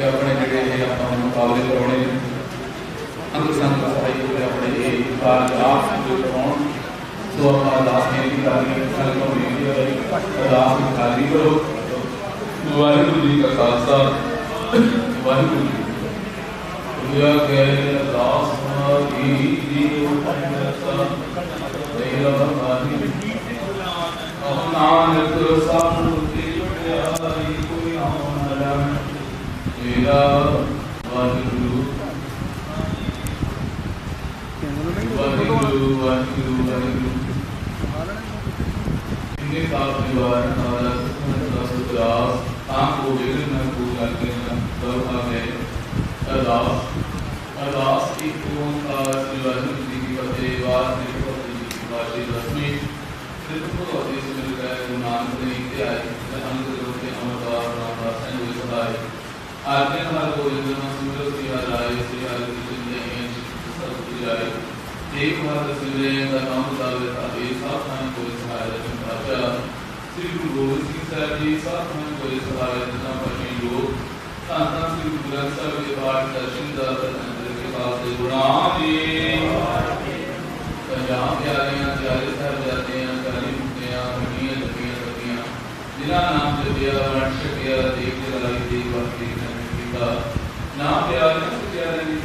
ਕਿ ਆਪਣੇ ਜਿਹੜੇ ਇਹ ਆਪਾਂ ਮੁਕਾਬਲੇ ਕਰਾਉਣੇ ਨੇ ਅੰਦਰ ਸੰਤ ਸਹਾਈ ਹੋਵੇ ਆਪਣੇ ਇਹ ਕਾਰਜ ਆਪ ਜੋ ਕਰਾਉਣ। ਸੋ ਆਪਾਂ ਅਰਦਾਸ ਬੇਨਤੀ ਕਰਾਂਗੇ ਸੰਗਤ ਨੂੰ ਬੇਨਤੀ ਕਰਾਂਗੇ ਅਰਦਾਸ ਖਾਲੀ ਕਰੋ। ਵਾਹਿਗੁਰੂ ਜੀ ਕਾ ਖਾਲਸਾ, ਵਾਹਿਗੁਰੂ ਜੀ ਕੀ ਗਏ ਅਰਦਾਸ ਮਾਗੀ ਜੀ ਉਪਨਿਆਸਾ ਤੇਰਾ ਬਾਣੀ ਨਾਨਕ ਸਭ ਨੂੰ ਤੇ ਵਡਿਆਈ ਕੋਈ ਆਉ ਨ ਲੰਘ ਤੇਰਾ ਵਾਹਿਗੁਰੂ ਵਾਹਿਗੁਰੂ ਵਾਹਿਗੁਰੂ ਵਾਹਿਗੁਰੂ ਇੰਨੇ ਸਾਲ ਪਰਿਵਾਰ ਨਾਲ ਸਤਿ ਸੁਤਰਾਸ ਤਾਂ ਕੋ ਵਿਗਨ ਨ ਕੋ ਲਾਗੇ ਨ ਦਵ ਆ ਗਏ ਅਰਦਾਸ ਅਰਦਾਸ ਇੱਕ ਓੰਕਾਰ ਸ੍ਰੀ ਵਾਹਿਗੁਰੂ ਜੀ ਕੀ ਫਤਿਹ ਵਾਹਿਗੁਰੂ ਜੀ ਕੀ ਵਾਸ਼ੀ ਰਸਮੀ ਸਿਰਫ ਅਦੇ ਸਿਮਰ ਕੈ ਗੁਰੂ ਨਾਨਕ ਨੇ ਤੇ ਆਏ ਜਨਮ ਦੇ ਰੋਤੇ ਅਮਰਦਾਰ ਨਾਮ ਦਾ ਸੰਜੋਗ ਸਹਾਇ ਆਜਨ ਹਰ ਗੋਬਿੰਦ ਨਾਮ ਸਿਮਰ ਸ੍ਰੀ ਹਰਿ ਸ੍ਰੀ ਹਰਿ ਕ੍ਰਿਸ਼ਨ ਜੀ ਸਭ ਕੁਝ ਆਏ ਇੱਕ ਹਰ ਸਿਮਰੇ ਦਾ ਨਾਮ ਦਾਵੇ ਤਾਂ ਇਹ ਸਭ ਥਾਂ ਕੋਈ ਸਹਾਇ ਰਚਨ ਰਾਜਾ ਸ੍ਰੀ ਗੁਰੂ ਗੋਬਿੰਦ ਸਿੰਘ ਸਾਹਿਬ ਜੀ ਸਭ ਥਾਂ ਕੋਈ ਸਹਾਇ ਰਚਨਾ ਪਰਮੇ ਲੋਕ ਤਾਂ ਤਾਂ ਸ੍ਰੀ ਗੁਰੂ ਗ੍ਰੰਥ ਸਾਹਿਬ ਦੇ ਪਾਠ ਦਰਸ਼ਨ ਦਾ ਅੰਦਰ ਕੇ ਪਾਸ ਦੇ ਗੁਣਾ ਜੀ ਪੰਜਾਬ ਪਿਆਰਿਆਂ ਪਿਆਰੇ ਸਾਹਿਬ ਜਾਂਦੇ ਆ ਕਾਲੀ ਮੁਕਤਿਆਂ ਮਨੀਆਂ ਲੱਗੀਆਂ ਲੱਗੀਆਂ ਜਿਨ੍ਹਾਂ ਨਾਮ ਜਪਿਆ, ਵੰਡ ਛਕਿਆ, ਦੇਖ ਜਲਾਈ ਦੇ now they are, you they are in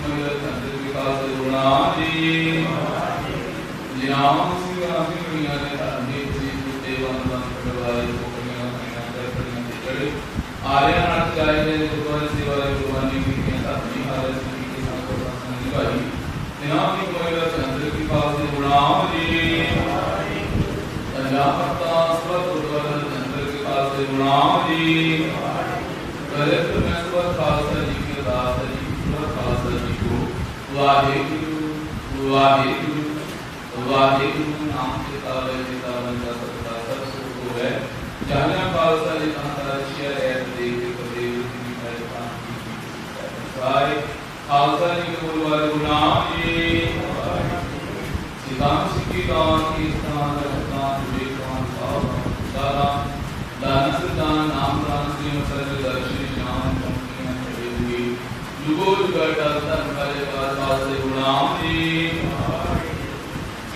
Waheguru Waheguru Waheguru ਨਾਮ ਤੇ ਤਾਲੇ ਦੀ ਤਾਲੇ ਦਾ ਸਤਿਕਾਰ ਸਭ ਸੁਖ ਹੋਵੇ ਜਾਣਿਆ ਖਾਲਸਾ ਜੀ ਤਾਂ ਦਾ ਸ਼ਿਰ ਹੈ ਦੇ ਦੇ ਕਦੇ ਦੀ ਪਹਿਚਾਨ ਕੀ ਸਾਰੇ ਖਾਲਸਾ ਜੀ ਕੇ ਬੋਲ ਵਾਲੇ ਗੁਨਾਮ ਜੀ ਸਿਧਾਂਤ ਸਿੱਖੀ ਦਾਨ ਕੀ ਸਥਾਨ ਰਖਤਾਨ ਵਿਵੇਕਾਨ ਸਾਹਿਬ ਦਾਦਾ ਦਾਨ ਸਿਧਾਨ ਨਾਮ ਦਾਨ ਸ੍ਰੀ ਮਸਲ ਦਰਸ਼ਨੀ ਨਾਮ ਕੰਪਨੀਆਂ ਹੋਈ ਯੁਗੋ ਯੁਗਾ ਧਰਮ ਕਾਲੇ ਬਾਦ ਬਾਦ ਦੇ ਗੁਨਾਮ ਜੀ ਸਿਕਾਰਾ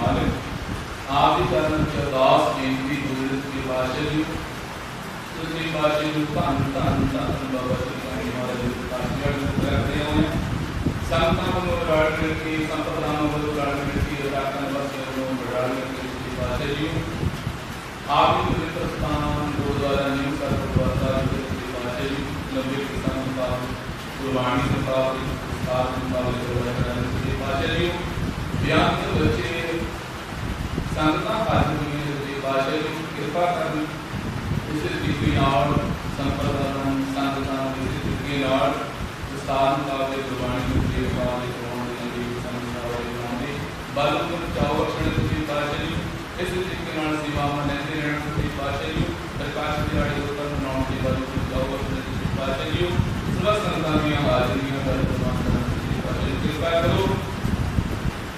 ਦੀ ਮਾਲਕ ਆਪ ਦੀ ਚਰਨ ਚ ਅਰਦਾਸ ਬੇਨਤੀ ਗੁਰੂ ਦੀ ਬਾਸ਼ਾ ਜੀ ਤੁਸੀਂ ਬਾਸ਼ਾ ਜੀ ਧੰਨ ਧੰਨ ਧੰਨ ਬਾਬਾ ਜੀ ਦੀ ਮਹਾਰਾਜ ਜੀ ਬਾਸ਼ਾ ਜੀ ਕਰਦੇ ਹੋਏ ਸੰਤਾਂ ਨੂੰ ਰੜ ਮਿਲ ਕੇ ਸੰਪਦਾਂ ਨੂੰ ਰੜ ਮਿਲ ਕੇ ਰਾਤਾਂ ਵਾਸੀਆਂ ਨੂੰ ਰੜ ਮਿਲ ਕੇ ਤੁਸੀਂ ਬਾਸ਼ਾ ਜੀ ਆਪ ਹੀ ਪਵਿੱਤਰ ਸਥਾਨ ਗੁਰਦੁਆਰਾ ਨਿਊ ਸਰਬਤ ਸਾਹਿਬ ਦੇ ਤੁਸੀਂ ਬਾਸ਼ਾ ਜੀ ਲੰਬੇ ਕਿਸਾਨ ਦਾ ਗੁਰਬਾਣੀ ਦੇ ਪਾਪ ਸਾਥ ਨਾਲ ਜੋੜਿਆ ਕਰਨ ਦੇ ਬੱਚੇ ਸੰਗਤਾਂ ਭੱਜ ਹੋਈਆਂ ਕਿਰਪਾ ਕਰਨ। ਇਸ ਤਰੀਕੇ ਨਾਲ ਸੰਪਰਦਾਂ ਸੰਗਤਾਂ ਦੀ ਤਰੀਕੇ ਨਾਲ ਵਿਸਤਾਰ ਮੁਕਾਬਲੇ ਗੁਰਬਾਣੀ ਨੂੰ ਦੇ ਬਾਅਦ ਕਰਾਉਣ ਦੇ ਲਈ ਸੰਗਤਾਂ ਵਾਲੇ ਬਣਾਉਂਦੇ ਬਲ ਨੂੰ ਚਾਹੋ ਅਕਸ਼ਰ ਤੁਸੀਂ ਬਾਸ਼ਾ ਜੀ ਇਸ ਤਰੀਕੇ ਨਾਲ ਸੇਵਾਵਾਂ ਲੈਂਦੇ ਰਹਿਣ ਤੁਸੀਂ ਬਾਸ਼ਾ ਜੀ ਪ੍ਰਕਾਸ਼ ਦਿਹਾੜੇ ਉੱਪਰ ਮਨਾਉਣ ਦੀ ਬਲ ਨੂੰ ਚਾਹੋ ਅਕਸ਼ਰ ਤੁਸੀਂ ਬਾਸ਼ਾ ਜੀ ਸਮਸਤ ਸੰਗਤਾਂ ਦੀਆਂ ਹਾਜ਼ਰੀਆਂ ਦਾ ਪ੍ਰਮਾਣ ਕਰਨ ਤੁਸੀਂ ਕਿਰਪਾ ਕਰੋ।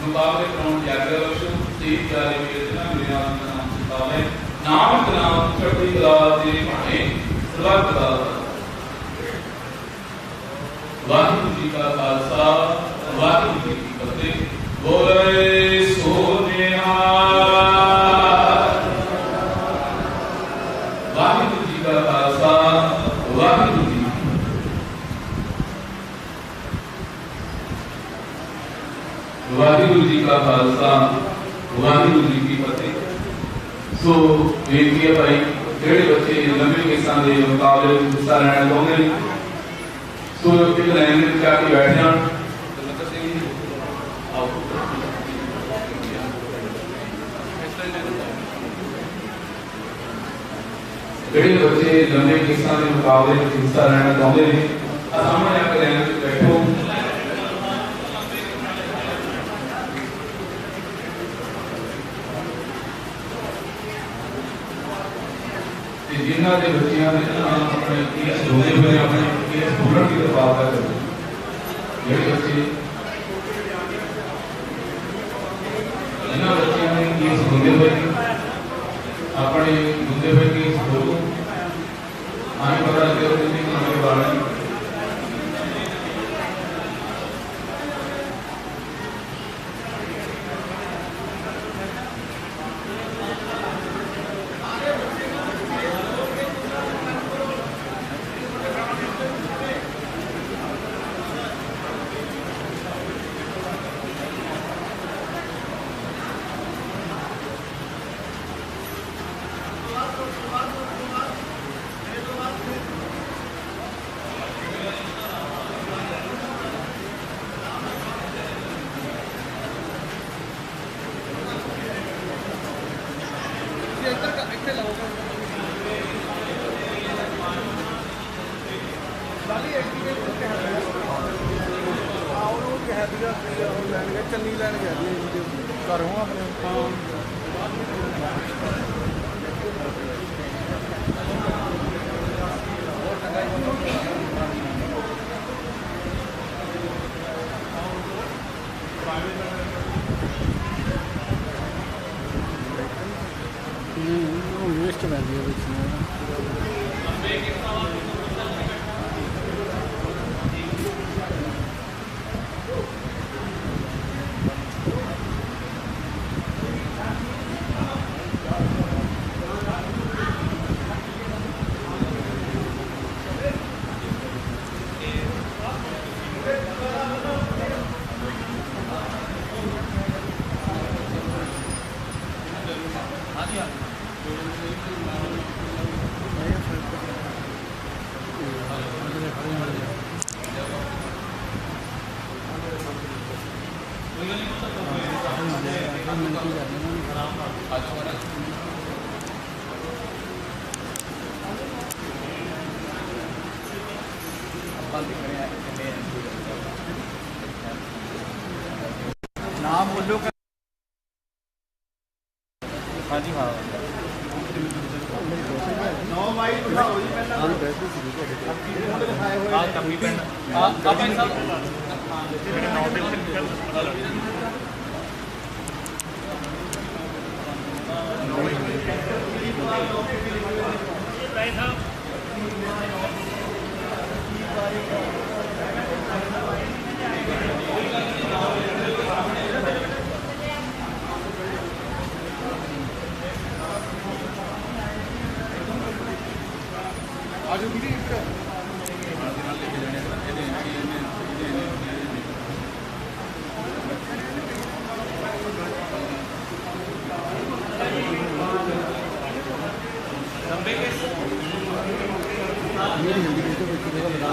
ਮੁਕਾਬਲੇ ਕਰਾਉਣ ਦੀ ਆਗਿਆ ਬਖਸ਼ੋ। ਤੇ ਪਿਆਰੇ ਵੀਰ ਜਨਾਂ ਮੇਰੇ ਨਾਮ ਦਾ ਨਾਮ ਸਿਤਾਵੇ ਨਾਮ ਕਲਾਮ ਚੜ੍ਹਦੀ ਕਲਾ ਦੇ ਭਾਣੇ ਸਰਬੱਤ ਦਾ ਵਾਹਿਗੁਰੂ ਜੀ ਕਾ ਖਾਲਸਾ ਵਾਹਿਗੁਰੂ ਜੀ ਕੀ ਫਤਿਹ ਬੋਲੇ ਸੋ ਨਿਹਾਲ ਵਾਹਿਗੁਰੂ ਜੀ ਕਾ ਖਾਲਸਾ ਵਾਹਿਗੁਰੂ ਜੀ ਕੀ ਫਤਿਹ। ਵਾਹਿਗੁਰੂ ਜੀ ਕਾ ਖਾਲਸਾ ਵਾਹਿਗੁਰੂ ਜੀ ਕੀ ਫਤਿਹ ਸੋ ਬੇਨਤੀ ਹੈ ਭਾਈ ਜਿਹੜੇ ਬੱਚੇ ਲੰਬੇ ਕੇਸਾਂ ਦੇ ਮੁਕਾਬਲੇ ਵਿੱਚ ਹਿੱਸਾ ਲੈਣਾ ਚਾਹੁੰਦੇ ਨੇ ਸੋ ਇੱਕ ਲਾਈਨ ਦੇ ਵਿੱਚ ਆ ਕੇ ਬੈਠ ਜਾਣ ਦਲਤ ਸਿੰਘ ਜੀ ਆਓ ਜਿਹੜੇ ਬੱਚੇ ਲੰਬੇ ਕੇਸਾਂ ਦੇ ਮੁਕਾਬਲੇ ਵਿੱਚ ਹਿੱਸਾ ਲੈਣਾ ਚਾਹੁੰਦੇ ਨੇ ਆ ਸਾਹਮਣੇ ਜਿਨ੍ਹਾਂ ਦੇ ਬੱਚਿਆਂ ਦੇ ਨਾਲ ਆਪਣੇ ਕੇਸ ਹੋਏ ਹੋਏ ਆਪਣੇ ਕੇਸ ਖੋਲ੍ਹਣ ਦੀ ਦਰਖਾਸਤ ਕਰੋ। ਜਿਹੜੇ ਬੱਚੇ ਜਿਨ੍ਹਾਂ ਬੱਚਿਆਂ ਦੇ ਕੇਸ ਹੁੰਦੇ ਹੋਏ ਨੇ, ਆਪਣੇ ਹੁੰਦੇ ਹੋਏ ਕੇਸ ਖੋਲੋ ਆਏ ਪਤਾ ਲੱਗਿਆ ਕਿ ਨਹੀਂ ਤੁਹਾਡੇ ਘਰੋਂ ਆਪਣੇ ਹਾਂ ਵੇਸਟ ਕਰ ਦਿਆ ਵਿੱਚ ਨਾਮ ਬੋਲੋ ਹਾਂਜੀ ਹਾਂ। ਨੋ ਮਾਈ ਬਿਠਾਓ ਜੀ ਪਹਿਲਾਂ ਹਾਂ ਬੈਠੋ ਸੀ ਤੁਹਾਡੇ ਦਿਖਾਏ ਹੋਏ ਆ ਕੰਮੀ ਪਿੰਡ ਆ ਆ ਭਾਈ ਸਾਹਿਬ ਆਜੋ ਵੀਰੇ ਇੱਕ। ਨਾ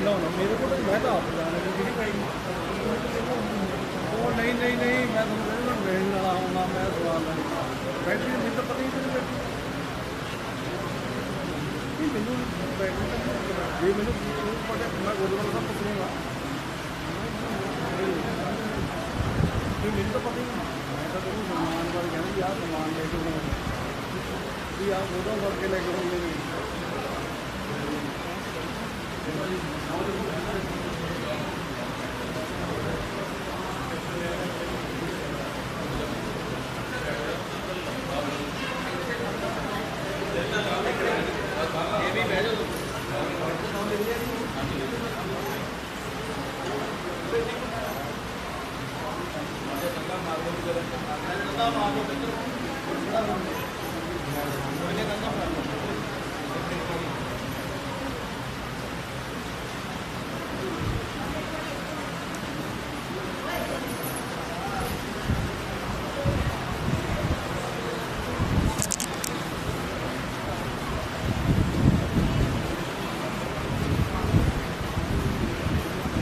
ਨਾ, ਮੇਰੇ ਕੋਲ ਮੈਂ ਤਾਂ ਆਪ ਜਾਣਾ ਜਿਹੜੀ ਭਾਈ ਉਹ ਨਹੀਂ ਨਹੀਂ ਨਹੀਂ, ਮੈਂ ਤੁਹਾਨੂੰ ਕਹਿੰਦਾ ਵੇਚਣ ਵਾਲਾ ਆਉਂਦਾ ਮੈਂ ਸਵਾਲ ਨਹੀਂ ਬੈਟਰੀ ਮੈਨੂੰ ਤਾਂ ਪਤਾ ਹੀ ਨਹੀਂ ਬੈਟਰੀ ਨਹੀਂ, ਮੈਨੂੰ ਬੈਟਰੀ ਤਾਂ ਨਹੀਂ ਪਤਾ। ਜੇ ਮੈਨੂੰ ਪਤਾ ਮੈਂ ਗੁਰਦੁਆਰਾ ਸਾਹਿਬ ਪੁੱਛੂੰਗਾ ਨਹੀਂ ਮੈਨੂੰ ਤਾਂ ਪਤਾ ਹੀ ਨਹੀਂ। ਮੈਂ ਤਾਂ ਤੁਹਾਨੂੰ ਸਮਾਨ ਬਾਰੇ ਕਹਿੰਦਾ ਵੀ ਆਹ ਸਮਾਨ ਲੈ ਕੇ ਆਉਣਾ।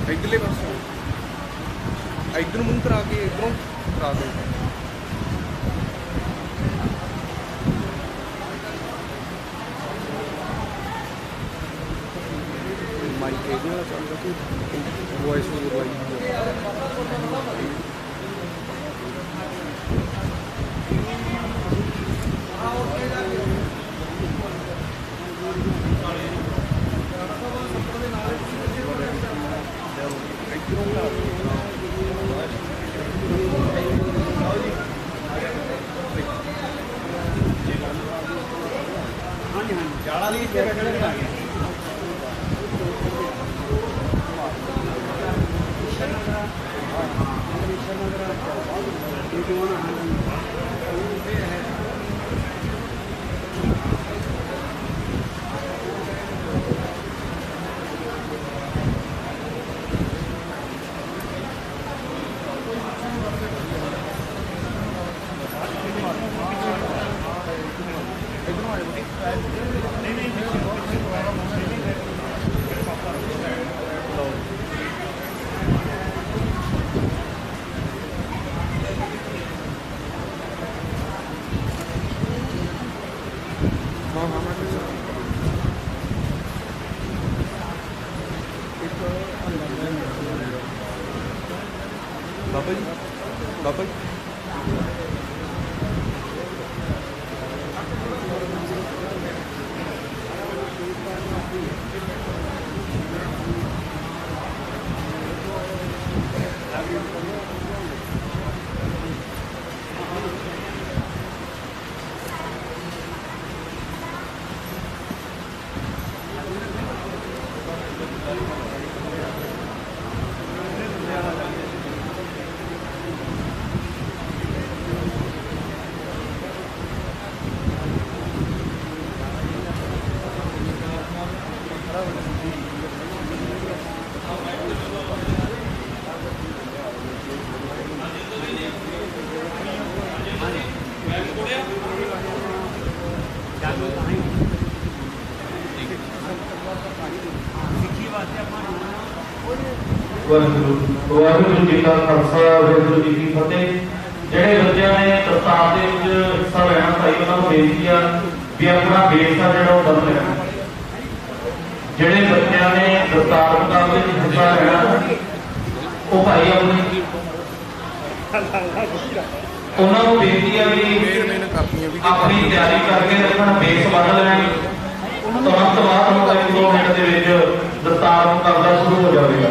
ਇੱਧਰਲੇ ਪਾਸੇ ਇੱਧਰ ਮੂੰਹ ਕਰਾ ਕੇ ਇੱਧਰੋਂ ਕਰਾ ਦੇ ਮਾਈਕ ਇਹਦੇ ਨਾਲ ਚੱਲਦਾ ਕਿ voice over like If you want to Baba ji. Baba ji. Waheguru Waheguru ji ਕਾ ਖਾਲਸਾ, ਵਾਹਿਗੁਰੂ ਜੀ ਕੀ ਫਤਿਹ। ਜਿਹੜੇ ਬੱਚਿਆਂ ਨੇ ਦਸਤਾਰ ਦੇ ਵਿੱਚ ਹਿੱਸਾ ਲੈਣਾ, ਭਾਈ ਉਹਨਾਂ ਨੂੰ ਬੇਨਤੀ ਆ ਵੀ ਆਪਣਾ ਬੇਸ ਆ ਜਿਹੜਾ ਉਹ ਬਦਲ ਲੈਣਾ ਜਿਹੜੇ ਬੱਚਿਆਂ ਨੇ ਦਸਤਾਰ ਮੁਕਾਬਲੇ ਵਿੱਚ ਹਿੱਸਾ ਲੈਣਾ, ਉਹ ਭਾਈ ਆਪਣੀ। ਉਹਨਾਂ ਨੂੰ ਬੇਨਤੀ ਆ ਵੀ ਆਪਣੀ ਤਿਆਰੀ ਕਰਕੇ ਰੱਖਣ ਬੇਸ ਬਦਲ ਲੈਣੀ। ਤੁਰੰਤ ਬਾਅਦ ਹੁਣ 2 ਮਿੰਟ ਦੇ ਵਿੱਚ ਦਸਤਾਰ ਮੁਕਾਬਲਾ ਸ਼ੁਰੂ ਹੋ ਜਾਵੇਗਾ।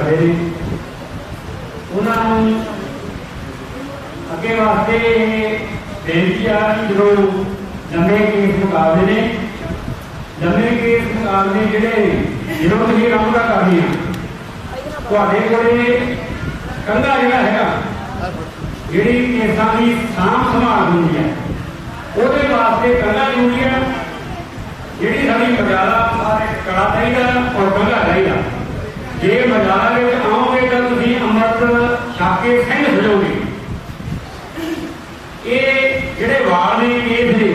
ਰਹੇ। ਨੇ ਉਹਨਾਂ ਨੂੰ ਅੱਗੇ ਵਾਸਤੇ ਇਹ ਬੇਨਤੀ ਆ ਕਿ ਜਦੋਂ ਲੰਬੇ ਕੇਸ ਮੁਕਾਬਲੇ ਨੇ ਲੰਬੇ ਕੇਸ ਮੁਕਾਬਲੇ ਜਿਹੜੇ ਜਦੋਂ ਤੁਸੀਂ ਆਰੰਭਤਾ ਕਰਨੀ ਆ, ਤੁਹਾਡੇ ਕੋਲੇ ਕੰਧਾ ਜਿਹੜਾ ਹੈਗਾ, ਜਿਹੜੀ ਕੇਸਾਂ ਦੀ ਸਾਂਭ ਸੰਭਾਲ ਹੁੰਦੀ ਹੈ, ਉਹਦੇ ਵਾਸਤੇ ਕੰਧਾ ਜ਼ਰੂਰੀ ਹੈ ਜਿਹੜੀ ਸਾਡੀ ਮਜਾਲਾ ਸਾਰੇ ਕੜਾ ਚਾਹੀਦਾ ਔਰ ਕੰਧਾ ਚਾਹੀਦਾ। ਜੇ ਬਾਜ਼ਾਰ ਵਿੱਚ ਆਓਗੇ ਤਾਂ ਤੁਸੀਂ ਅੰਮ੍ਰਿਤ ਛਕ ਕੇ ਸਿੰਘ ਸਜੋਗੇ ਇਹ ਜਿਹੜੇ ਵਾਲ ਨੇ ਕੇਸ ਨੇ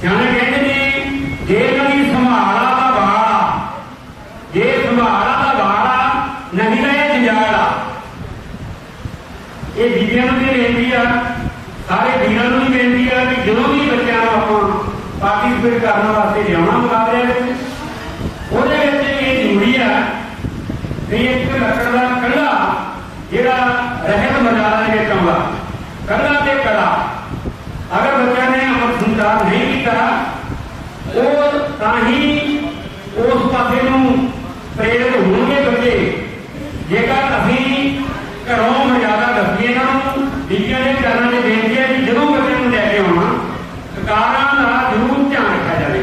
ਸਿਆਣੇ ਕਹਿੰਦੇ ਨੇ, ਜੇ ਇਹਨਾਂ ਸੰਭਾਲਾ ਦਾ ਵਾਲ ਜੇ ਸੰਭਾਲਾ ਦਾ ਵਾਲ ਨਹੀਂ ਤਾਂ ਇਹ ਇਹ ਬੀਬੀਆਂ ਨੂੰ ਵੀ ਬੇਨਤੀ ਆ, ਸਾਰੇ ਵੀਰਾਂ ਨੂੰ ਵੀ ਬੇਨਤੀ ਆ ਕਿ ਜਦੋਂ ਵੀ ਬੱਚਿਆਂ ਨੂੰ ਆਪਾਂ ਪਾਰਟਿਸਿਪੇਟ ਕਰਨ ਵਾਸਤੇ ਲਿਆਉਣਾ ਮੁਕਾਬਲੇ ਵਿੱਚ ਉਹਦੇ ਵਿੱਚ ਇਹ ਜ਼ਰੂਰੀ ਆ ਕਿ ਇੱਕ ਲੱਕੜ ਦਾ ਕੱਲਾ, ਜਿਹੜਾ ਰਹਿਤ ਮਜਾਲਾ ਦੇ ਵਿੱਚ ਆਉਂਦਾ ਤੇ ਕੜਾ ਅਗਰ ਬੱਚਿਆਂ ਨੇ ਅਮਰ ਸੰਚਾਰ ਨਹੀਂ ਕੀਤਾ, ਉਹ ਤਾਂ ਹੀ ਉਸ ਪਾਸੇ ਨੂੰ ਪ੍ਰੇਰਿਤ ਹੋਣਗੇ ਬੱਚੇ। ਜੇਕਰ ਅਸੀਂ ਘਰੋਂ ਮਰਿਆਦਾ ਦੱਸੀਏ ਇਹਨਾਂ ਨੂੰ, ਬੀਬੀਆਂ ਦੇ ਚਰਨਾਂ ਨੇ ਬੇਨਤੀ ਹੈ ਕਿ ਜਦੋਂ ਬੱਚੇ ਨੂੰ ਲੈ ਕੇ ਆਉਣਾ ਸਰਕਾਰਾਂ ਦਾ ਜ਼ਰੂਰ ਧਿਆਨ ਰੱਖਿਆ ਜਾਵੇ।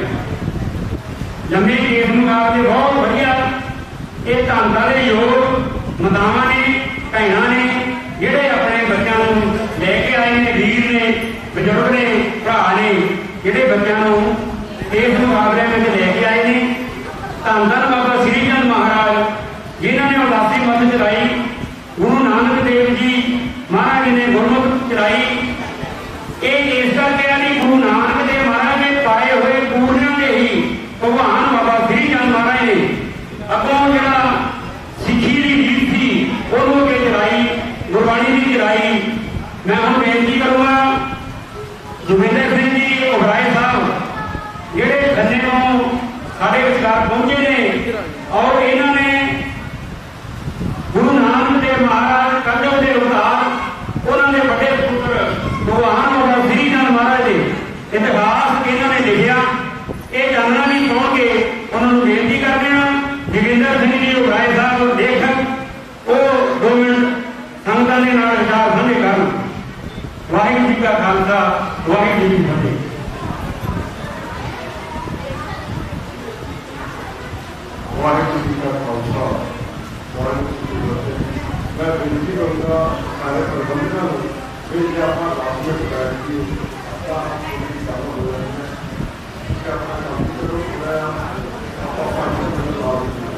ਲੰਮੇ ਕੇਸ ਮੁਕਾਬਲੇ ਬਹੁਤ ਵਧੀਆ ਇਹ ਧੰਦਾ ਦੇ ਯੋਗ ਮਦਾਵਾਂ ਨੇ, ਭੈਣਾਂ ਨੇ, ਜਿਹੜੇ ਆਪਣੇ ਬੱਚਿਆਂ ਨੂੰ ਲੈ ਕੇ ਆਏ ਨੇ, ਵੀਰ ਨੇ, ਬਜ਼ੁਰਗ ਨੇ, ਭਰਾ ਨੇ, ਜਿਹੜੇ ਬੱਚਿਆਂ ਨੂੰ ਇਸ ਮੁਕਾਬਲੇ ਵਿੱਚ ਲੈ ਕੇ ਆਏ ਨੇ, ਧੰਨ ਧੰਨ ਬਾਬਾ ਸ੍ਰੀ ਚੰਦ ਮਹਾਰਾਜ ਜਿਨ੍ਹਾਂ ਨੇ ਉਦਾਸੀ ਮੱਤ ਚਲਾਈ ਗੁਰੂ ਨਾਨਕ ਦੇਵ ਜੀ ਮਹਾਰਾਜ ਜੀ ਨੇ ਗੁਰਮੁਖ ਚਲਾਈ ਇਹ ਇਸ ਕਰਕੇ ਆ ਕਿ ਗੁਰੂ ਨਾਨਕ ਦੇਵ ਮਹਾਰਾਜ ਨੇ ਪਾਏ ਹੋਏ ਪੂਰਨਾਂ ਦੇ ਹੀ ਭਗਵਾਨ ਬਾਬਾ ਸ੍ਰੀ ਚੰਦ ਮਹਾਰਾਜ ਨੇ ਅੱਗੋਂ ਜਿਹੜਾ ਸਿੱਖੀ ਦੀ ਰੀਤ ਸੀ ਉਹਨੂੰ ਅੱਗੇ ਚਲਾਈ ਗੁਰਬਾਣੀ ਦੀ ਚਲਾਈ ਮੈਂ ਹੁਣ ਬੇਨਤੀ ਕਰੂੰਗਾ ਜੁਗਿੰਦਰ ਸਿੰਘ ਜੀ ਉਗਰਾਏ ਸਾਹਿਬ ਜਿਹੜੇ ਖੰਨੇ ਤੋਂ ਸਾਡੇ ਵਿਚਕਾਰ ਪਹੁੰਚੇ ਨੇ ਔਰ ਇਹਨਾਂ ਨੇ ਗੁਰੂ ਨਾਨਕ ਦੇਵ ਮਹਾਰਾਜ ਕੰਜੋ ਦੇ ਉਤਾਰ ਉਹਨਾਂ ਦੇ ਵੱਡੇ ਪੁੱਤਰ ਭਗਵਾਨ ਬਾਬਾ ਸ੍ਰੀ ਚੰਦ ਮਹਾਰਾਜ ਦੇ ਇਤਿਹਾਸ ਇਹਨਾਂ ਨੇ ਲਿਖਿਆ ਇਹ ਜਾਣਨਾ ਵੀ ਚਾਹੋਗੇ ਉਹਨਾਂ ਨੂੰ ਬੇਨਤੀ ਕਰਦੇ ਹਾਂ ਜਗਿੰਦਰ ਸਿੰਘ ਜੀ ਉਗਰਾਏ ਸਾਹਿਬ ਲੇਖਕ ਉਹ ਦੋ ਮਿੰਟ ਸੰਗਤਾਂ ਦੇ ਨਾਲ ਵਿਚਾਰ ਸਾਂਝੇ ਕਰਨ ਵਾਹਿਗੁਰੂ ਜੀ ਕਾ ਖਾਲਸਾ ਵਾਹਿਗੁਰੂ ਜੀ ਕੀ ਫਤਿਹ ਵਾਹਿਗੁਰੂ ਜੀ ਕਾ ਖਾਲਸਾ ਵਾਹਿਗੁਰੂ ਜੀ ਕੀ ਫਤਿਹ ਮੈਂ ਬੇਨਤੀ ਕਰੂੰਗਾ ਸਾਰੇ ਪ੍ਰਬੰਧਕਾਂ ਨੂੰ ਵੀ ਜੇ ਆਪਾਂ ਲਾਜ਼ਮੀ ਕਰਾਂਗੇ ਕਿ ਆਪਾਂ ਆਪਣੀ ਕੰਮ ਹੋ ਰਿਹਾ ਹੈ ਕਿ ਆਪਣਾ ਕੰਮ ਕਰੋ ਪੂਰਾ ਆਪਾਂ ਪੰਜ ਮਿੰਟ ਲਾਜ਼ਮੀ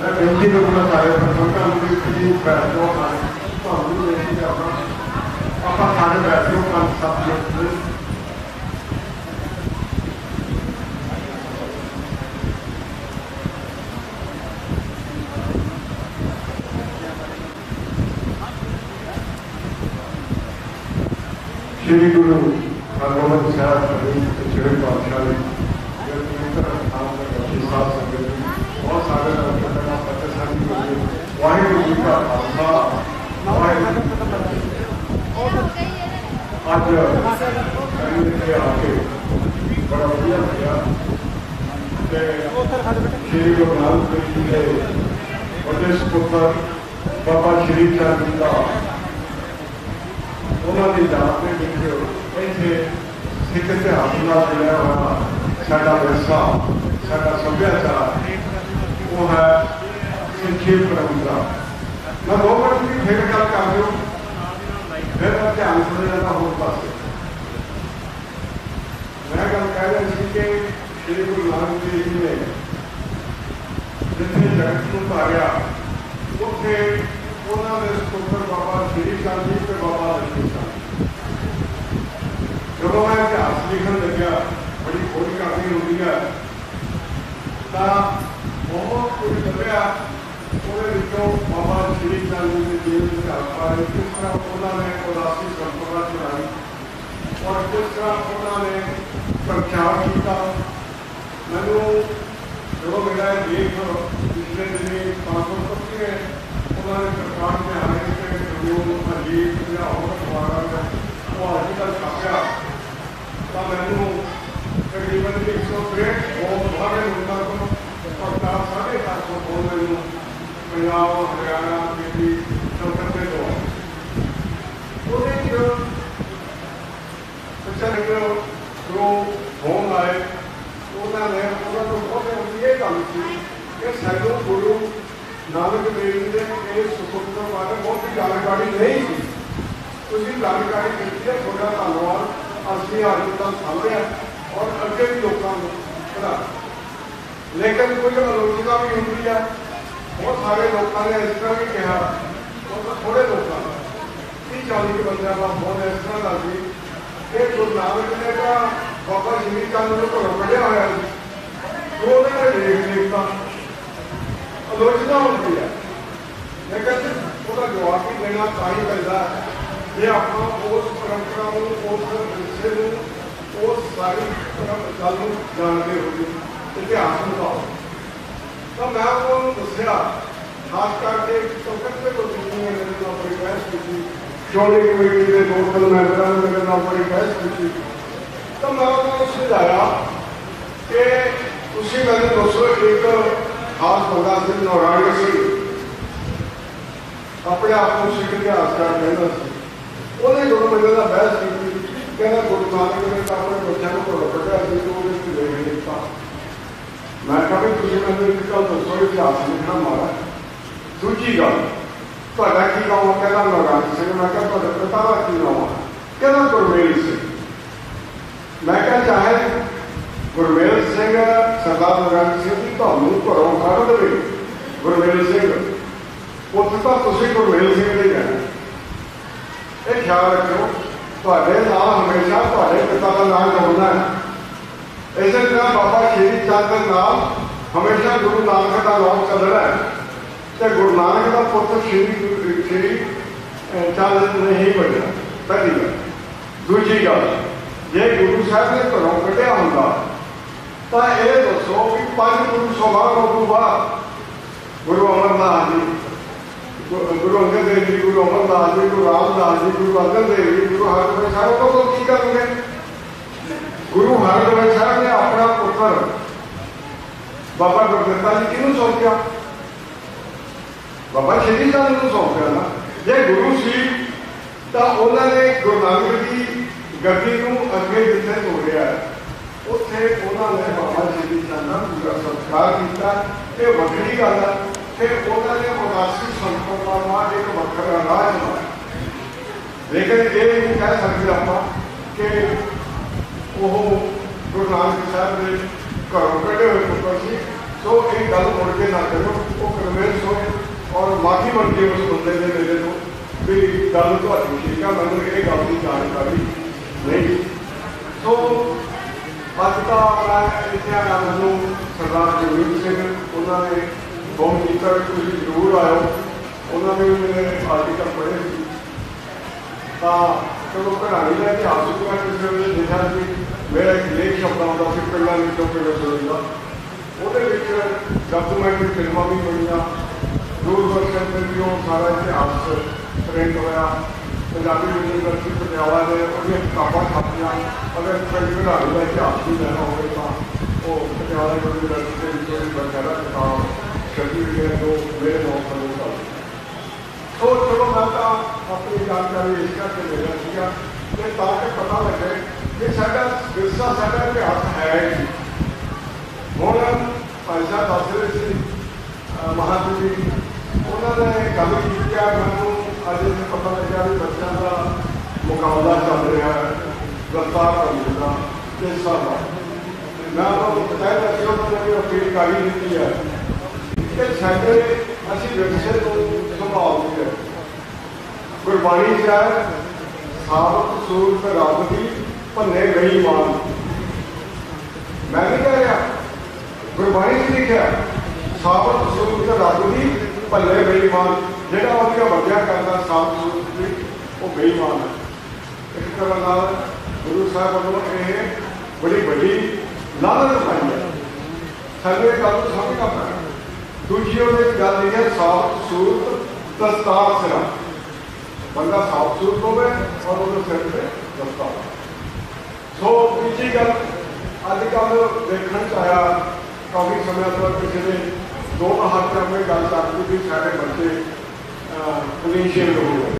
ਮੈਂ ਬੇਨਤੀ ਕਰੂੰਗਾ ਸਾਰੇ ਪ੍ਰਬੰਧਕਾਂ ਨੂੰ ਵੀ ਤੁਸੀਂ ਬੈਠ ਜਾਓ ਤੁਹਾਨੂੰ ਵੀ ਬੇਨਤੀ ਕਰਦਾ ਆਪਾਂ ਸਾਰੇ ਬੈਠ ਜਾਓ ਪੰਜ ਸੱਤ ਮਿੰਟ ਸ਼੍ਰੀ ਗੁਰੂ ਹਰਗੋਬਿੰਦ ਸਾਹਿਬ ਜੀ ਦੇ ਜਿਹੜੇ ਪਾਤਸ਼ਾਹ ਨੇ ਜਿਹੜੇ ਪਵਿੱਤਰ ਸਥਾਨ ਦੇ ਵਿੱਚ ਸਾਧ ਸੰਗਤ ਜੀ ਬਹੁਤ ਸਾਰੇ ਲੋਕ ਦਾ ਫਤਿਹ ਸਾਡੀ ਕਰੀ ਵਾਹਿਗੁਰੂ ਜੀ ਕਾ ਖਾਲਸਾ ਵਾਹਿਗੁਰੂ ਜੀ ਕੀ ਫਤਿਹ ਅੱਜ ਕਰੀ ਦੇ ਆ ਕੇ ਬੜਾ ਵਧੀਆ ਲੱਗਿਆ ਤੇ ਸ਼੍ਰੀ ਗੁਰੂ ਨਾਨਕ ਦੇਵ ਜੀ ਦੇ ਵੱਡੇ ਸੁਪੁੱਤਰ ਬਾਬਾ ਸ਼੍ਰੀ ਚੰਦ ਜੀ ਦਾ ਉਹਨਾਂ ਦੀ ਯਾਦ ਦੇ ਵਿੱਚ ਇੱਥੇ ਸਿੱਖ ਇਤਿਹਾਸ ਨਾਲ ਜੁੜਿਆ ਹੋਇਆ ਸਾਡਾ ਵਿਰਸਾ ਸਾਡਾ ਸੱਭਿਆਚਾਰ ਉਹ ਹੈ ਸਿੱਖੀ ਪਰੰਪਰਾ ਮੈਂ ਦੋ ਮਿੰਟ ਦੀ ਫਿਰ ਗੱਲ ਕਰ ਦਿਓ ਫਿਰ ਮੈਂ ਧਿਆਨ ਸੁਣ ਲੈਣਾ ਹੋਰ ਪਾਸੇ ਮੈਂ ਗੱਲ ਕਹਿ ਰਿਹਾ ਸੀ ਕਿ ਸ੍ਰੀ ਗੁਰੂ ਨਾਨਕ ਦੇਵ ਜੀ ਨੇ ਜਿੱਥੇ ਜਗਤ ਨੂੰ ਭਾਰਿਆ ਉੱਥੇ ਉਹਨਾਂ ਦੇ ਸੁਪਰ ਬਾਬਾ ਸ਼੍ਰੀ ਚੰਦ ਜੀ ਤੇ ਬਾਬਾ ਲక్ష్ਮੀ ਚੰਦ ਜਦੋਂ ਮੈਂ ਇਤਿਹਾਸ ਲਿਖਣ ਲੱਗਿਆ ਬੜੀ ਖੋਜ ਕਰਨੀ ਹੁੰਦੀ ਹੈ। ਤਾਂ ਬਹੁਤ ਕੁਝ ਲੱਭਿਆ। ਉਹਦੇ ਵਿੱਚੋਂ ਬਾਬਾ ਸ਼੍ਰੀ ਚੰਦ ਦੇ ਜੀਵਨ ਦੇ ਇਤਿਹਾਸ ਬਾਰੇ ਕਿਸ ਤਰ੍ਹਾਂ ਉਹਨਾਂ ਨੇ ਉਦਾਸੀ ਸੰਪਰਦਾ ਚਲਾਈ ਔਰ ਕਿਸ ਤਰ੍ਹਾਂ ਉਹਨਾਂ ਨੇ ਪ੍ਰਚਾਰ ਕੀਤਾ। ਮੈਨੂੰ ਜਦੋਂ ਮੇਰਾ ਇਹ ਦੇਖ ਪਿਛਲੇ ਦਿਨੀ ਪਾਸਪੋਰਟ ਪੱਕੀ ਉਹਨਾਂ ਨੇ ਸਰਕਾਰ ਦੇ ਆਣੇ ਤੇ ਜੋ ਅਜੀਤ ਜਾਂ ਹੋਰ ਅਖਬਾਰਾਂ ਨੇ ਉਹ ਅੱਜ ਕੱਲ੍ਹ ਛਾਪਿਆ। ਤਾਂ ਮੈਨੂੰ 163 ਬਹੁਤ ਸਾਰੇ ਲੋਕਾਂ ਤੋਂ ਪੜਤਾ ਸਾਰੇ ਸੌ ਫੋਨ ਮੈਨੂੰ ਪੰਜਾਬ ਹਰਿਆਣਾ ਦਿੱਲੀ ਕਲਕੱਤੇ ਤੋਂ ਉਹਦੇ ਵਿੱਚ ਅਚਾਨਕ ਜੋ ਫੋਨ ਆਏ ਉਹਨਾਂ ਨੇ ਉਹਨਾਂ ਤੋਂ ਬਹੁਤ ਇਹ ਗੱਲ ਸੀ ਕਿ ਸਾਨੂੰ ਗੁਰੂ ਨਾਨਕ ਦੇਵ ਜੀ ਦੇ ਇਹ ਸੁਪੁੱਤਰ ਬਾਰੇ ਬਹੁਤ ਜਾਣਕਾਰੀ ਨਹੀਂ ਸੀ ਤੁਸੀਂ ਜਾਣਕਾਰੀ ਦਿੱਤੀ ਹੈ ਤੁਹਾਡਾ ਧੰਨਵਾਦ ਅਸੀਂ ਅੱਜ ਤੱਕ ਸਾਹਮਣੇ ਔਰ ਅੱਗੇ ਵੀ ਲੋਕਾਂ ਨੂੰ ਪਤਾ ਲੇਕਿਨ ਕੁਝ ਆਲੋਚਨਾ ਵੀ ਹੁੰਦੀ ਹੈ ਬਹੁਤ ਸਾਰੇ ਲੋਕਾਂ ਨੇ ਇਸ ਤਰ੍ਹਾਂ ਵੀ ਕਿਹਾ, ਬਹੁਤ ਥੋੜੇ ਲੋਕਾਂ ਨੇ। ਤੀਹ ਚਾਲੀ ਕੁ ਬੰਦਿਆਂ ਦਾ ਫੋਨ ਇਸ ਤਰ੍ਹਾਂ ਦਾ ਸੀ ਇਹ ਗੁਰੂ ਨਾਨਕ ਨੇ ਤਾਂ ਬਾਬਾ ਸ਼੍ਰੀ ਚੰਦ ਨੂੰ ਘਰੋਂ ਕੱਢਿਆ ਹੋਇਆ ਸੀ। ਉਹਨਾਂ ਨੇ ਦੇਖ ਦੇਖਤਾ ਆਲੋਚਨਾ ਹੁੰਦੀ ਹੈ ਲੇਕਿਨ ਉਹਦਾ ਜਵਾਬ ਵੀ ਦੇਣਾ ਮਿਲਣਾ ਹੈ। ਜੇ ਆਪਾਂ ਉਸ ਪਰੰਪਰਾ ਨੂੰ, ਉਸ ਵਿਰਸੇ ਨੂੰ ਉਸ ਸਾਰੀ ਪਰੰਪਰਾ ਗੱਲ ਨੂੰ ਜਾਣਦੇ ਹੋਈਏ ਇਤਿਹਾਸ ਨੂੰ ਪਾਓ ਤਾਂ ਮੈਂ ਉਹਨੂੰ ਦੱਸਿਆ ਖਾਸ ਕਰਕੇ ਕਲਕੱਤੇ ਤੋਂ ਜਿੰਨੀ ਮੇਰੇ ਨਾਲ ਬੜੀ ਬਹਿਸ ਕੀਤੀ ਸ਼੍ਰੋਮਣੀ ਕਮੇਟੀ ਦੇ ਲੋਕਲ ਮੈਂਬਰਾਂ ਨੇ ਮੇਰੇ ਨਾਲ ਬੜੀ ਬਹਿਸ ਕੀਤੀ ਤਾਂ ਮੈਂ ਉਹਨਾਂ ਨੂੰ ਸਮਝਾਇਆ ਕਿ ਤੁਸੀਂ ਮੈਨੂੰ ਦੱਸੋ ਇੱਕ ਖਾਸ ਬੰਦਾ ਸੀ ਨੌਰਾਣੀ ਸੀ ਆਪਣੇ ਆਪ ਨੂੰ ਸਿੱਖ ਇਤਿਹਾਸਕਾਰ ਕਹਿੰਦਾ ਸੀ ਉਹਨੇ ਜਦੋਂ ਮੇਰੇ ਨਾਲ ਬਹਿਸ ਕੀਤੀ ਕਹਿੰਦਾ ਗੁਰੂ ਨਾਨਕ ਨੇ ਤਾਂ ਆਪਣੇ ਬੱਚਿਆਂ ਨੂੰ ਘਰੋਂ ਕੱਢਿਆ ਸੀ ਤੇ ਉਹਦੇ ਵਿੱਚ ਲੈ ਗਏ ਤਾਂ ਮੈਂ ਕਿਹਾ ਵੀ ਤੁਸੀਂ ਮੈਨੂੰ ਇੱਕ ਗੱਲ ਦੱਸੋ ਇਤਿਹਾਸ ਲਿਖਣਾ ਮਾਰਾ ਦੂਜੀ ਗੱਲ ਤੁਹਾਡਾ ਕੀ ਨਾਮ ਹੈ ਕਹਿੰਦਾ ਨੌਰਾਣੀ ਸਿੰਘ ਮੈਂ ਕਿਹਾ ਤੁਹਾਡੇ ਪਿਤਾ ਦਾ ਕੀ ਨਾਮ ਹੈ ਕਹਿੰਦਾ ਗੁਰਮੇਲ ਸਿੰਘ ਮੈਂ ਕਿਹਾ ਚਾਹੇ ਗੁਰਮੇਲ ਸਿੰਘ ਸਰਦਾਰ ਨਰਾਇਣ ਸਿੰਘ ਜੀ ਤੁਹਾਨੂੰ ਘਰੋਂ ਕੱਢ ਦੇਵੇ ਗੁਰਮੇਲ ਸਿੰਘ ਉੱਥੇ ਤਾਂ ਤੁਸੀਂ ਗੁਰਮੇਲ ਸਿੰਘ ਦੇ ਜਾਣਾ ਇਹ ਖਿਆਲ ਰੱਖਿਓ ਤੁਹਾਡੇ ਨਾਲ ਹਮੇਸ਼ਾ ਤੁਹਾਡੇ ਪਿਤਾ ਦਾ ਨਾਮ ਜੋੜਨਾ ਹੈ। ਇਸੇ ਤਰ੍ਹਾਂ ਬਾਬਾ ਸ਼੍ਰੀ ਚੰਦ ਦੇ ਨਾਲ ਹਮੇਸ਼ਾ ਗੁਰੂ ਨਾਨਕ ਦਾ ਨਾਮ ਚੱਲਣਾ ਹੈ। ਤੇ ਗੁਰੂ ਨਾਨਕ ਦਾ ਪੁੱਤਰ ਸ਼੍ਰੀ ਗੁਰੂ- ਸ਼੍ਰੀ ਚੰਦ ਨਹੀਂ ਬਣਿਆ ਪਹਿਲੀ ਗੱਲ। ਦੂਜੀ ਗੱਲ, ਜੇ ਗੁਰੂ ਸਾਹਿਬ ਨੇ ਘਰੋਂ ਕੱਢਿਆ ਹੁੰਦਾ, ਤਾਂ ਇਹ ਦੱਸੋ ਕਿ ਪੰਜ ਗੁਰੂ ਸਭਾ ਤੋਂ ਬਾਅਦ ਗੁਰੂ ਅਮਰਦਾਸ ਜੀ ਗੁਰੂ ਅੰਗਦ ਦੇਵ ਜੀ, ਗੁਰੂ ਅਮਰਦਾਸ ਜੀ, ਗੁਰੂ ਰਾਮਦਾਸ ਜੀ, ਗੁਰੂ ਅਰਜਨ ਦੇਵ ਜੀ, ਗੁਰੂ ਹਰਗੋਬਿੰਦ ਸਾਹਿਬ, ਉਹ ਕੀ ਕਰਨਗੇ? ਗੁਰੂ ਹਰਗੋਬਿੰਦ ਸਾਹਿਬ ਨੇ ਆਪਣਾ ਪੁੱਤਰ ਬਾਬਾ ਗੁਰਦਿੱਤਾ ਜੀ ਕਿਹਨੂੰ ਸੌਂਪਿਆ? ਬਾਬਾ ਸ਼੍ਰੀ ਚੰਦ ਨੂੰ ਸੌਂਪਿਆ ਨਾ। ਜੇ ਗੁਰੂ ਸੀ, ਤਾਂ ਉਹਨਾਂ ਨੇ ਗੁਰੂ ਨਾਨਕ ਦੀ ਗੱਦੀ ਨੂੰ ਅੱਗੇ ਜਿੱਥੇ ਤੋੜਿਆ। ਉੱਥੇ ਉਹਨਾਂ ਨੇ ਬਾਬਾ ਸ਼੍ਰੀ ਚੰਦ ਦਾ ਪੂਰਾ ਸਤਿਕਾਰ ਕੀਤਾ। ਇਹ ਵੱਖਰੀ ਗੱਲ ਹੈ ਤੇ ਉਹਨਾਂ ਨੇ ਉਦਾਸੀ ਸੰਪਰਕਾਂ ਦਾ ਇੱਕ ਵੱਖਰਾ ਰਾਜ ਬਣਾਇਆ ਲੇਕਿਨ ਇਹ ਨਹੀਂ ਕਹਿ ਸਕਦੇ ਆਪਾਂ ਕਿ ਉਹ ਗੁਰੂ ਨਾਨਕ ਸਾਹਿਬ ਦੇ ਘਰੋਂ ਕੱਢੇ ਹੋਏ ਪੁੱਤਰ ਸੀ। ਸੋ ਇਹ ਗੱਲ ਮੁੜ ਕੇ ਨਾ ਕਰੋ ਉਹ ਕਰਮੇਲ ਸੋਏ ਔਰ ਮਾਫੀ ਮੰਗੇ ਉਸ ਬੰਦੇ ਦੇ ਮੇਰੇ ਤੋਂ ਵੀ ਗੱਲ ਤੁਹਾਡੀ ਠੀਕ ਆ, ਮੈਨੂੰ ਇਹ ਗੱਲ ਦੀ ਜਾਣਕਾਰੀ ਨਹੀਂ। ਸੋ ਅੱਜ ਦਾ ਮੈਂ ਇੱਥੇ ਆਇਆ ਸਰਦਾਰ ਜਗਮੀਤ ਸਿੰਘ, ਉਹਨਾਂ ਨੇ ਬਹੁਤ ਕੀਤਾ ਕਿ ਤੁਸੀਂ ਜ਼ਰੂਰ ਆਇਓ। ਉਹਨਾਂ ਨੇ ਮੇਰੇ ਆਰਟੀਕਲ ਪੜ੍ਹੇ ਸੀ। ਤਾਂ ਚਲੋ ਕਹਾਣੀ ਦਾ ਇਤਿਹਾਸ ਨੂੰ ਮੈਂ ਕਿਸੇ ਵੇਲੇ। ਦੇਖਿਆ ਸੀ ਮੇਰਾ ਇੱਕ ਲੇਖ ਸ਼ਬਦ ਆਉਂਦਾ ਸੀ, ਪਹਿਲਾਂ ਨਹੀਂ ਤੋਂ ਪਹਿਲਾਂ ਸੁਣੀਦਾ ਉਹਦੇ ਵਿੱਚ ਡਾਕੂਮੈਂਟਰੀ ਫਿਲਮਾਂ ਵੀ ਬਣੀਆਂ ਦੂਰਦਰਸ਼ਨ ਤੇ ਵੀ ਉਹ ਸਾਰਾ ਇਤਿਹਾਸ ਪ੍ਰਿੰਟ ਹੋਇਆ। ਪੰਜਾਬੀ ਯੂਨੀਵਰਸਿਟੀ ਪਟਿਆਲਾ ਦੇ ਉਹਦੀਆਂ ਕਿਤਾਬਾਂ ਛਾਪੀਆਂ। ਅਗਰ ਪਿੰਡ ਕਢਾਣੀ ਦਾ ਇਤਿਹਾਸ ਵੀ ਲੈਣਾ ਹੋਵੇ ਤਾਂ ਉਹ ਪਟਿਆਲਾ ਯੂਨੀਵਰਸਿਟੀ ਦੇ ਵਿੱਚ ਬਕਾਇਦਾ ਕਿਤਾਬ ਛਪੀ ਹੋਈ ਮੇਰੇ ਨਾਮ ਤੋਂ ਚੱਲਦੀ ਸੋ ਚਲੋ ਮੈਂ ਤਾਂ ਆਪਣੀ ਜਾਣਕਾਰੀ ਇਸ ਕਰਕੇ ਦੇ ਰਿਹਾ ਸੀਗਾ ਕਿ ਤਾਂ ਕਿ ਪਤਾ ਲੱਗੇ ਕਿ ਸਾਡਾ ਵਿਰਸਾ ਸਾਡਾ ਇਤਿਹਾਸ ਹੈ ਕੀ ਹੁਣ ਭਾਈ ਸਾਹਿਬ ਦੱਸ ਰਹੇ ਸੀ ਮਹਾਤਮਾ ਜੀ ਉਹਨਾਂ ਨੇ ਗੱਲ ਕੀਤੀ ਆ ਮੈਨੂੰ ਅੱਜ ਇਹ ਪਤਾ ਲੱਗਿਆ ਵੀ ਬੱਚਿਆਂ ਦਾ ਮੁਕਾਬਲਾ ਚੱਲ ਰਿਹਾ ਹੈ ਰਫਤਾਰ ਕਰਨ ਦਾ ਤੇ ਸਾਡਾ ਮੈਂ ਉਹਨਾਂ ਨੂੰ ਬਤਾਇਆ ਸੀ ਉਹਨਾਂ ਨੇ ਅਪੀਲ ਕਰੀ ਦਿੱਤੀ ਹੈ। ਕਿ ਸਾਡੇ ਅਸੀਂ ਵਿਰਸੇ ਨੂੰ ਸੰਭਾਲਦੇ ਹਾਂ। ਗੁਰਬਾਣੀ ਚ ਹੈ ਸਾਬਤ ਸੂਰਤ ਰੱਬ ਦੀ ਭੰਨੇ ਗਈ ਮਾਨ। ਮੈਂ ਨਹੀਂ ਕਹਿ ਰਿਹਾ, ਗੁਰਬਾਣੀ ਚ ਲਿਖਿਆ ਸਾਬਤ ਸੂਰਤ ਰੱਬ ਦੀ ਭੰਨੇ ਗਈ ਮਾਨ। ਜਿਹੜਾ ਉਹਦੀਆਂ ਵਰਜਿਆ ਕਰਦਾ ਸਾਬਤ ਸੂਰਤ ਦੀ, ਉਹ ਬੇਈਮਾਨ ਹੈ। ਇੱਕ ਤਰ੍ਹਾਂ ਨਾਲ ਗੁਰੂ ਸਾਹਿਬ ਵੱਲੋਂ ਇਹ ਬੜੀ ਵੱਡੀ ਲਾਹਨਤ ਪਾਈ ਹੈ। ਸਾਡੇ ਇਹ ਗੱਲ ਨੂੰ ਸਮਝਣਾ ਦੂਜੀ ਉਹਦੇ ਗੱਲ ਇਹ ਹੈ, ਸਾਫ਼ ਸੂਰਤ ਦਸਤਾਰ ਸਿਰਾ। ਬੰਦਾ ਸਾਫ਼ ਸੂਰਤ ਹੋਵੇ ਔਰ ਉਹਦੇ ਸਿਰ ਤੇ ਦਸਤਾਰ ਸੋ ਤੀਜੀ ਗੱਲ ਅੱਜ ਕੱਲ ਦੇਖਣ ਚ ਆਇਆ, ਕਾਫੀ ਸਮੇਂ ਤੋਂ ਕਿਸੇ ਨੇ ਦੋ ਹੱਥ ਆਪਣੇ ਗੱਲ ਕਰਦੀ ਵੀ ਸਾਡੇ ਬੱਚੇ ਪੋਲੀਸ਼ੀਅਨ ਹੋ